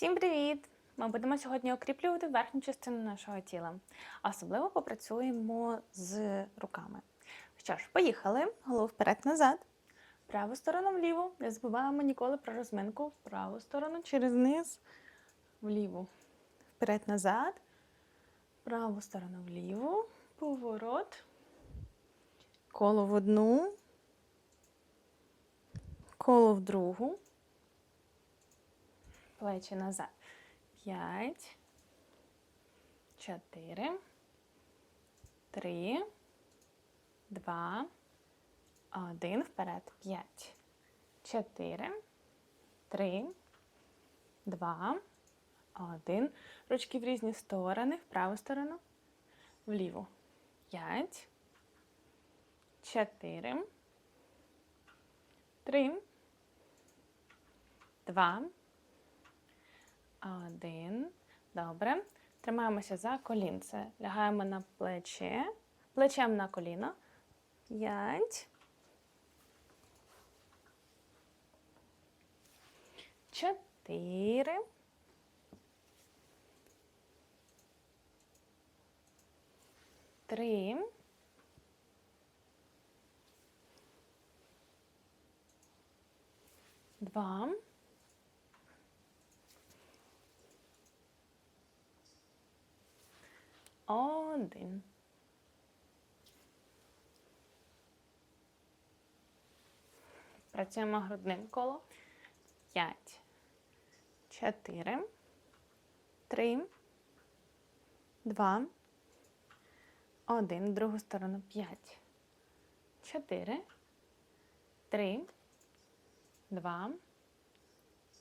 Всім привіт! Ми будемо сьогодні укріплювати верхню частину нашого тіла. Особливо попрацюємо з руками. Що ж, поїхали. Голову вперед-назад. Праву сторону вліво. Не забуваємо ніколи про розминку. Праву сторону через низ, вліву. Вперед-назад. Праву сторону вліву. Поворот. Коло в одну. Коло в другу. Плечі назад. П'ять. Чотири. Три. Два. Один. Вперед. П'ять. Чотири. Три. Два. Один. Ручки в різні сторони. В праву сторону. Вліву. П'ять. Чотири. Три. Два. Один. Добре. Тримаємося за колінце. Лягаємо на плече. Плечем на коліно. П'ять. Чотири. Три. Два. Один. Працюємо грудним коло. П'ять. Чотири. Три. Два. Один. Другу сторону. П'ять. Чотири. Три. Два.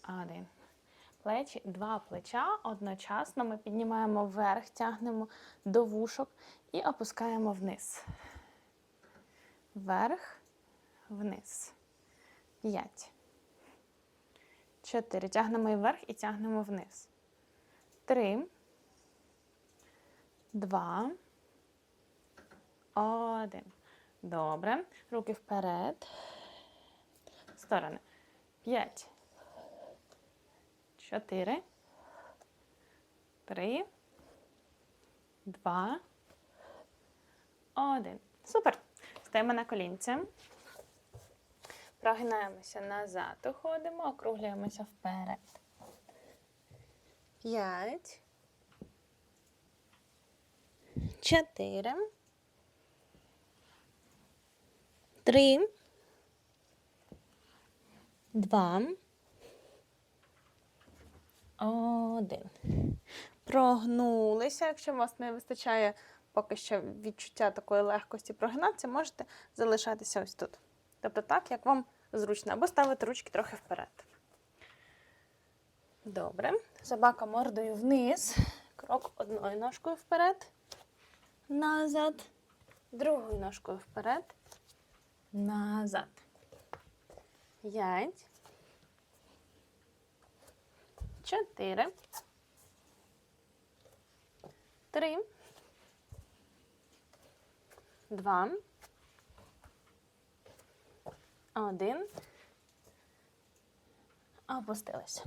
Один. Плечі, два плеча одночасно ми піднімаємо вверх, тягнемо до вушок і опускаємо вниз. Вверх, вниз. П'ять. Чотири. Тягнемо і вверх і тягнемо вниз. Три. Два. Один. Добре. Руки вперед. Сторони. П'ять. Чотири. Три. Два. Один. Супер. Стаємо на колінце. Прогинаємося назад, уходимо, округлюємося вперед. П'ять. Чотири. Три. Два. Один. Прогнулися. Якщо у вас не вистачає поки що відчуття такої легкості прогинатися, можете залишатися ось тут. Тобто так, як вам зручно, або ставити ручки трохи вперед. Добре. Собака мордою вниз. Крок одною ножкою вперед. Назад. Другою ножкою вперед. Назад. П'ять. Чотири. Три. Два. Один. Опустилися.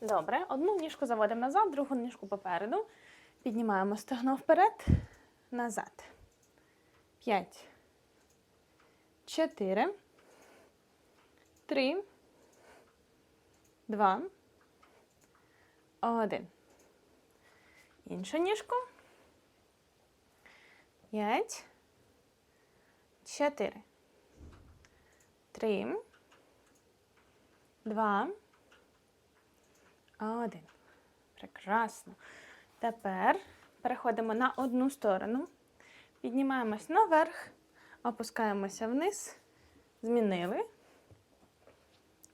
Добре. Одну ніжку заводимо назад, другу ніжку попереду. Піднімаємо стегно вперед, назад. П'ять. Чотири. Три. Два. Один. Іншу ніжку. П'ять. Чотири. Три. Два. Один. Прекрасно. Тепер переходимо на одну сторону. Піднімаємось наверх, опускаємося вниз. Змінили.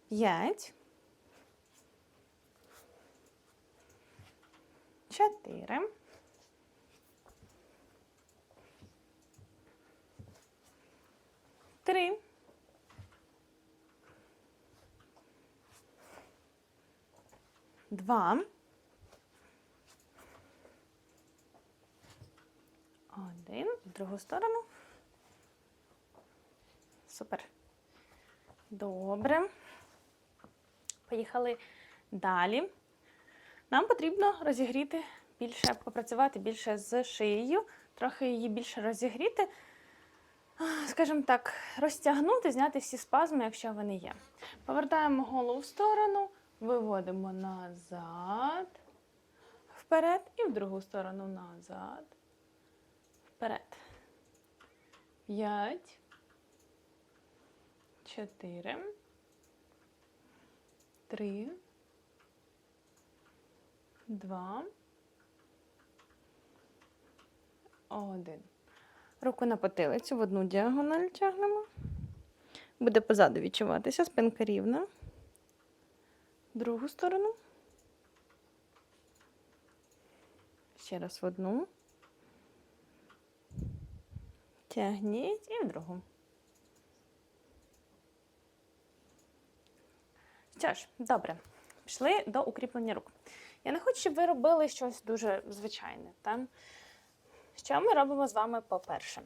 П'ять. Чотири. Три. Два. Один. В другу сторону. Супер. Добре. Поїхали далі. Нам потрібно розігріти більше, попрацювати більше з шиєю, трохи її більше розігріти, скажімо так, розтягнути, зняти всі спазми, якщо вони є. Повертаємо голову в сторону, виводимо назад, вперед і в другу сторону назад. Вперед. П'ять. Чотири. Три. Два. Один. Руку на потилицю в одну діагональ тягнемо. Буде позаду відчуватися, спинка рівна. Другу сторону. Ще раз в одну. Тягніть і в другу. Що ж, добре, пішли до укріплення рук. Я не хочу, щоб ви робили щось дуже звичайне. Та? Що ми робимо з вами по-перше?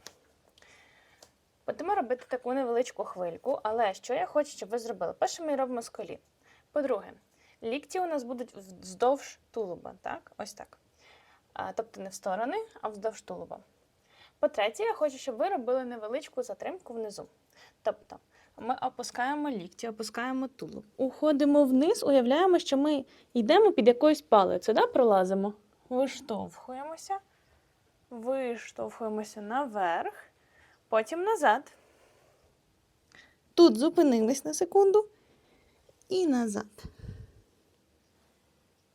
Будемо робити таку невеличку хвильку, але що я хочу, щоб ви зробили? Перше, ми робимо з колін. По-друге, лікті у нас будуть вздовж тулуба, так? Ось так. А, тобто не в сторони, а вздовж тулуба. По-третє, я хочу, щоб ви робили невеличку затримку внизу. Тобто ми опускаємо лікті, опускаємо тулуб. Уходимо вниз, уявляємо, що ми йдемо під якоюсь палицею, да? пролазимо. Виштовхуємося, виштовхуємося наверх, потім назад. Тут зупинились на секунду і назад.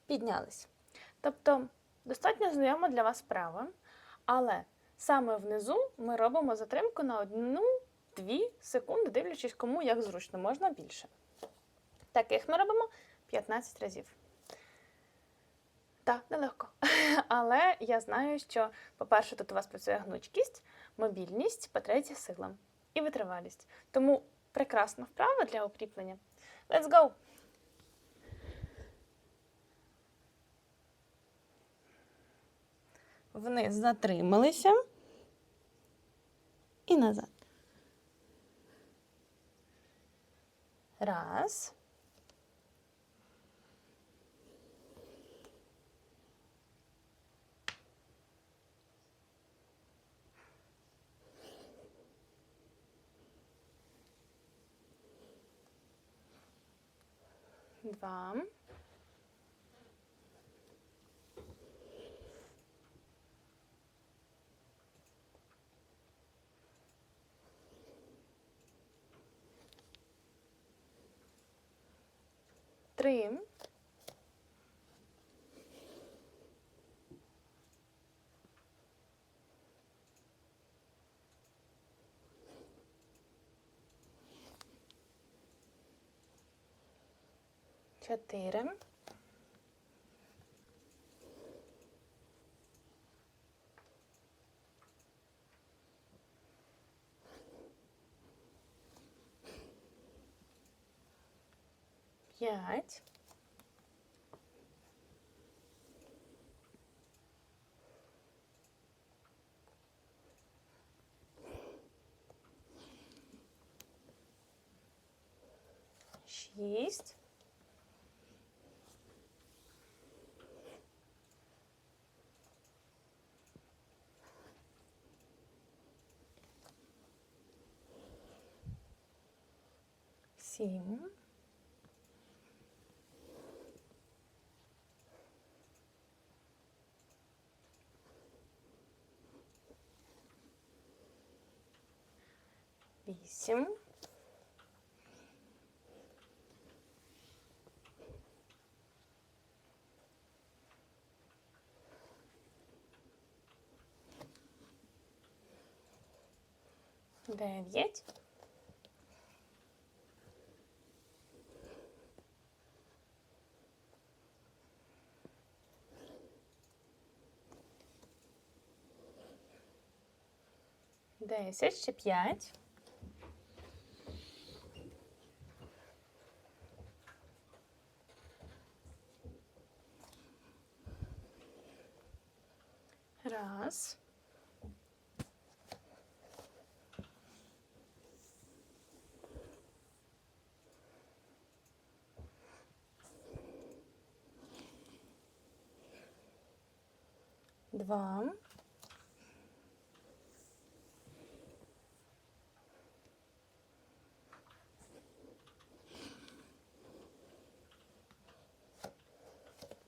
Піднялись. Тобто, достатньо знайома для вас справа, але саме внизу ми робимо затримку на одну-дві секунди, дивлячись, кому як зручно, можна більше. Таких ми робимо 15 разів. Так, нелегко. Але я знаю, що, по-перше, тут у вас працює гнучкість, мобільність, по-третє, сила і витривалість. Тому прекрасна вправа для укріплення. Let's go! Вниз затрималися і назад. Raz. Dwa. 3. Чотири. П'ять. Шість. Сім. Вісім. Дев'ять. Десять, ще п'ять. Раз. два.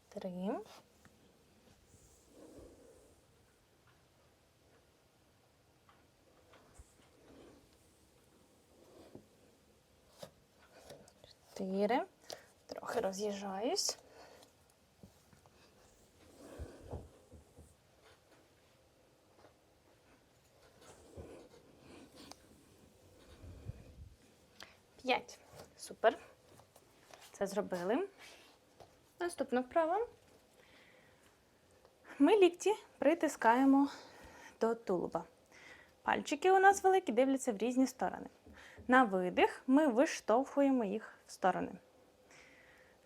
Три. Чотири. Трохи роз'їжджаюсь. П'ять. Супер. Це зробили. Наступна вправа. Ми лікті притискаємо до тулуба. Пальчики у нас великі, дивляться в різні сторони. На видих ми виштовхуємо їх сторони.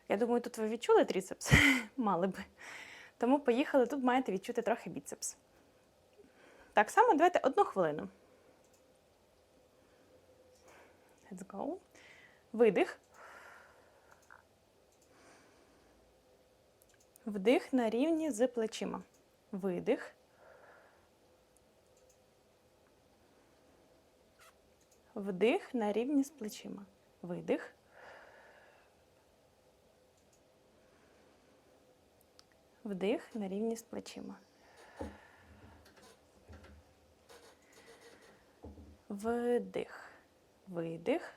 Я думаю, тут ви відчули тріцепс? Мали би. Тому поїхали, тут маєте відчути трохи біцепс. Так само давайте одну хвилину. Let's go. Видих. Вдих на рівні з плечима. Видих. Вдих на рівні з плечима. Видих. Вдих на рівні з плечима. Вдих. Видих.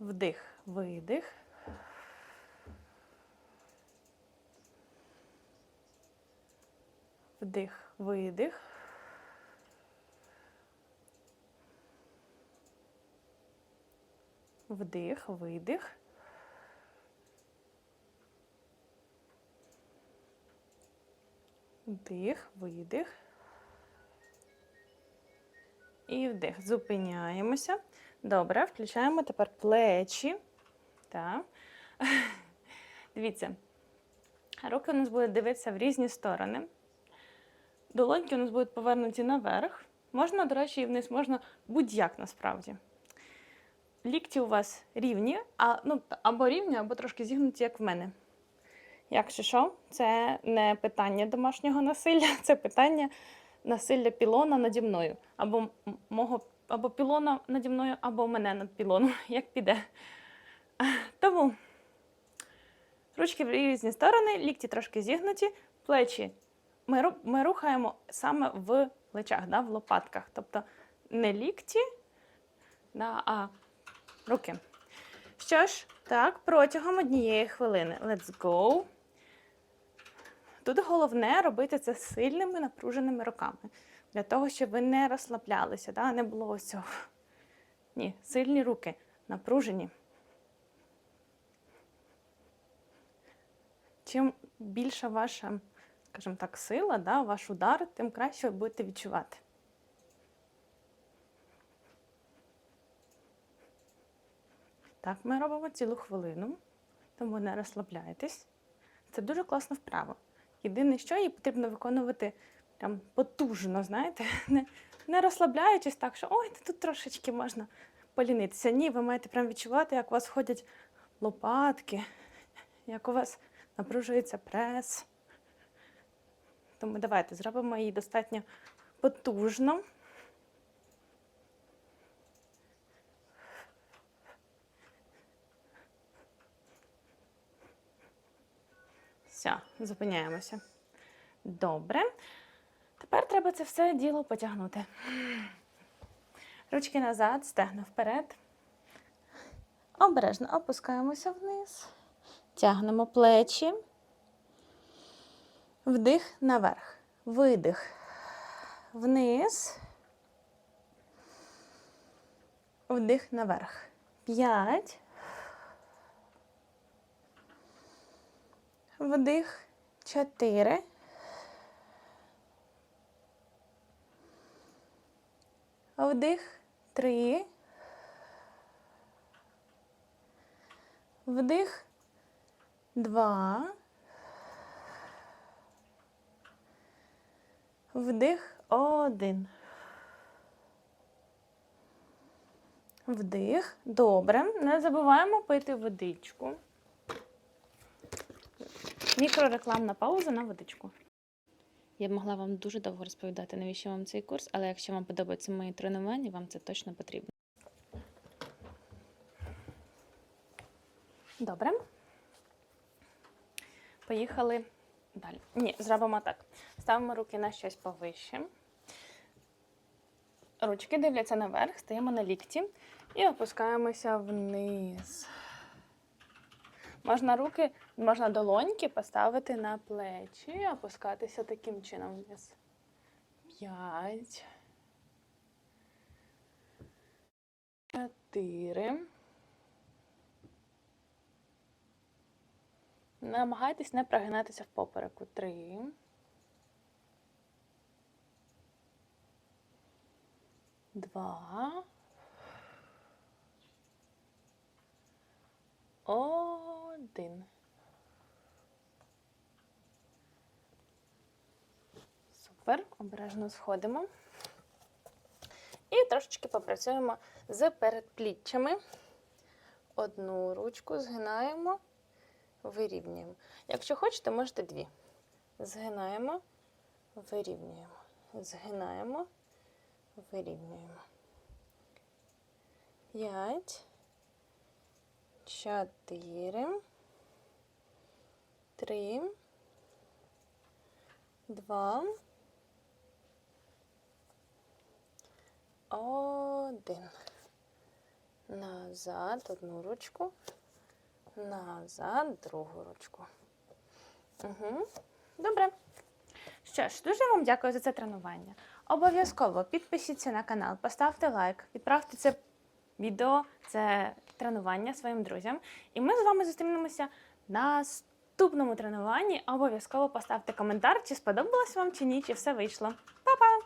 Вдих, видих. Вдих, видих. Вдих, видих. Вдих, видих. І вдих. Зупиняємося. Добре, включаємо тепер плечі. Дивіться. Руки у нас будуть дивитися в різні сторони. Долоньки у нас будуть повернуті наверх. Можна, до речі, і вниз, можна будь-як насправді. Лікті у вас рівні, а, ну, або рівні, або трошки зігнуті, як в мене. Якщо що, це не питання домашнього насилля, це питання насилля пілона наді мною. Або мого або пілона наді мною, або мене над пілоном, як піде. Тому ручки в різні сторони, лікті трошки зігнуті, плечі. Ми, ми рухаємо саме в плечах, да, в лопатках. Тобто не лікті, да, а руки. Що ж, так, протягом однієї хвилини. Let's go. Тут головне робити це сильними напруженими руками. Для того, щоб ви не розслаблялися, да? не було ось цього. Ні, сильні руки, напружені. Чим більша ваша, скажімо так, сила, да, ваш удар, тим краще ви будете відчувати. Так, ми робимо цілу хвилину, тому не розслабляйтесь. Це дуже класна вправа. Єдине, що її потрібно виконувати прям потужно, знаєте, не, не розслабляючись так, що ой, тут трошечки можна полінитися. Ні, ви маєте прям відчувати, як у вас ходять лопатки, як у вас напружується прес. Тому давайте зробимо її достатньо потужно. Все, зупиняємося. Добре. Тепер треба це все діло потягнути. Ручки назад, стегна вперед. Обережно опускаємося вниз. Тягнемо плечі. Вдих наверх. Видих. Вниз. Вдих наверх. П'ять. Вдих. Чотири. Вдих. Три. Вдих. Два. Вдих. Один. Вдих. Добре. Не забуваємо пити водичку. Мікрорекламна пауза на водичку. Я б могла вам дуже довго розповідати, навіщо вам цей курс, але якщо вам подобаються мої тренування, вам це точно потрібно. Добре. Поїхали далі. Ні, зробимо так. Ставимо руки на щось повище. Ручки дивляться наверх, стаємо на лікті і опускаємося вниз. Можна руки, можна долоньки поставити на плечі опускатися таким чином вниз. П'ять. Чотири. Намагайтесь не прогинатися в попереку. Три. Два. Один. Супер. Обережно сходимо. І трошечки попрацюємо з передпліччями. Одну ручку згинаємо, вирівнюємо. Якщо хочете, можете дві. Згинаємо, вирівнюємо. Згинаємо, вирівнюємо. П'ять. Чотири. Три. Два. Один. Назад одну ручку. Назад другу ручку. Угу. Добре. Що ж, дуже вам дякую за це тренування. Обов'язково підпишіться на канал, поставте лайк, відправте це відео, це тренування своїм друзям. І ми з вами зустрінемося наступному тренуванні. Обов'язково поставте коментар, чи сподобалось вам чи ні, чи все вийшло. Па-па!